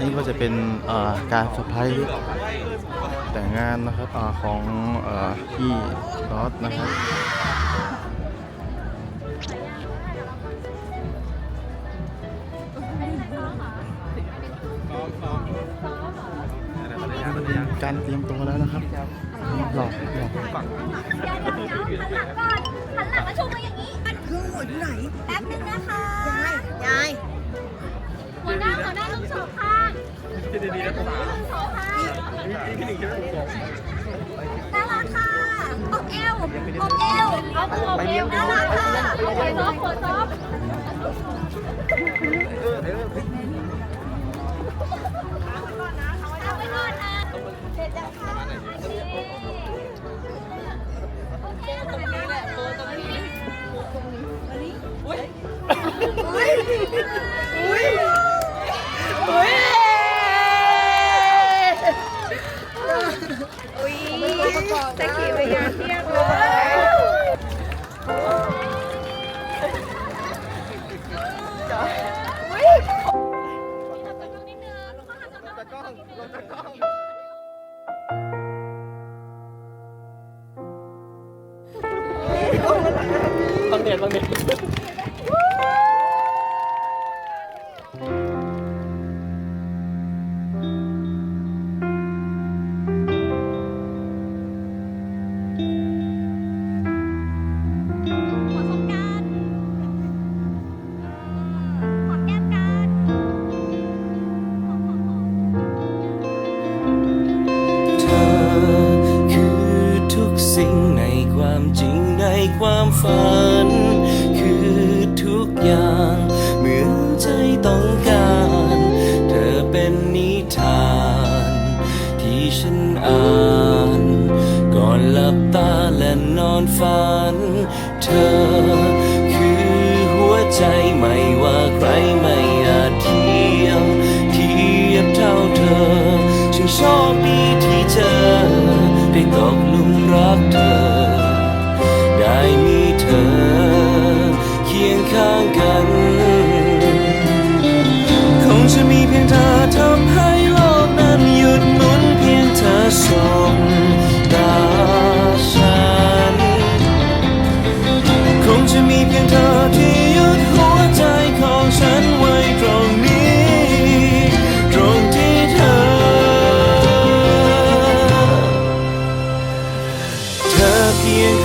นี่ก็จะเป็นการเซอร์ไพรส์แต่งงานนะครับอของอพี่รอสนะครับ การเตรียมตัวแล้วนะครับหลอกหลอกหันหลังก่อนหันหลังมาชูมือย่างนี้เครื่อหัวอยู่ไหนแป๊บนึงนะคะยายยายหัวหน้าหัวหน้าลูกศรข้างดีๆนะสาวสองข้างน่ารักค่ะอกเอวอกเอวเอาตัวอกเอวน่ารักค่ะหัวซอฟหัวซอฟ ขอสงการขอแก้มกันเธอคือทุกสิ่งในความจริงในความฝัน อย่าง เหมือนใจต้องการ เธอเป็นนิทาน ที่ฉันอ่านก่อนหลับตาและนอนฝัน เธอคือหัวใจไม่ว่าใครไม่อาจเทียมเทียบเท่าเธอฉันโชคดีที่เจอได้ตกลุมรักเธอ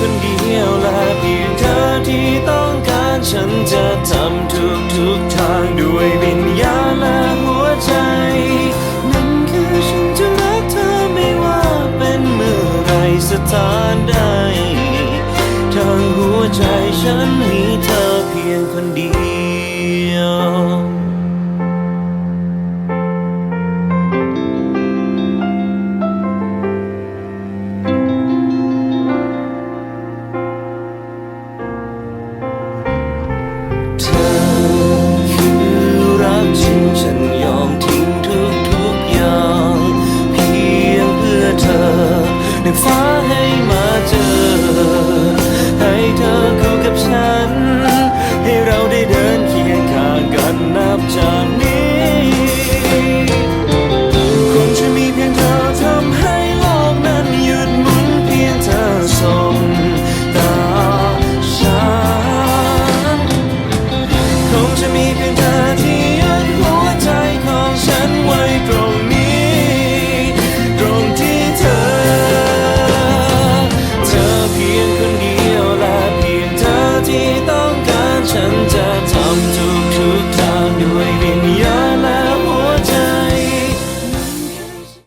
คนเดียวและเพียงเธอที่ต้องการฉันจะทำทุกทุกทางด้วยวิญญาณและหัวใจ นั่นคือฉันจะรักเธอไม่ว่าเป็นเมื่อไรสถานใดทางหัวใจฉันมีเธอเพียงคนเดียว ฉันยอมทิ้งทุกทุอย่าง เพียงเพื่อเธอในฟ้าให้